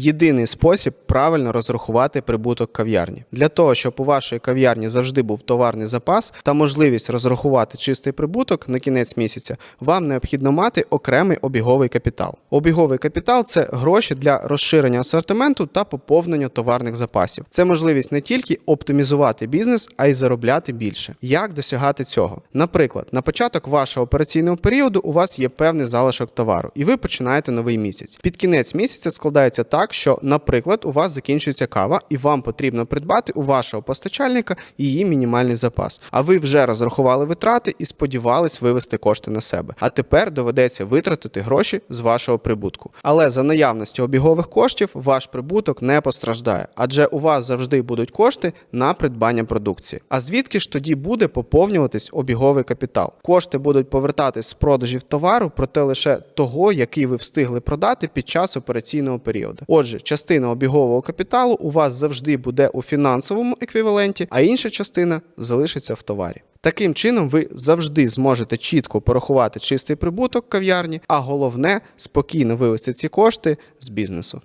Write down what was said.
Єдиний спосіб правильно розрахувати прибуток кав'ярні для того, щоб у вашої кав'ярні завжди був товарний запас та можливість розрахувати чистий прибуток на кінець місяця, вам необхідно мати окремий обіговий капітал. Обіговий капітал це гроші для розширення асортименту та поповнення товарних запасів. Це можливість не тільки оптимізувати бізнес, а й заробляти більше. Як досягати цього? Наприклад, на початок вашого операційного періоду у вас є певний залишок товару, і ви починаєте новий місяць. Під кінець місяця складається так, що, наприклад, у вас закінчується кава, і вам потрібно придбати у вашого постачальника її мінімальний запас. А ви вже розрахували витрати і сподівались вивести кошти на себе. А тепер доведеться витратити гроші з вашого прибутку. Але за наявності обігових коштів ваш прибуток не постраждає, адже у вас завжди будуть кошти на придбання продукції. А звідки ж тоді буде поповнюватись обіговий капітал? Кошти будуть повертатись з продажів товару, проте лише того, який ви встигли продати під час операційного періоду. Отже, частина обігового капіталу у вас завжди буде у фінансовому еквіваленті, а інша частина залишиться в товарі. Таким чином, ви завжди зможете чітко порахувати чистий прибуток кав'ярні, а головне спокійно вивести ці кошти з бізнесу.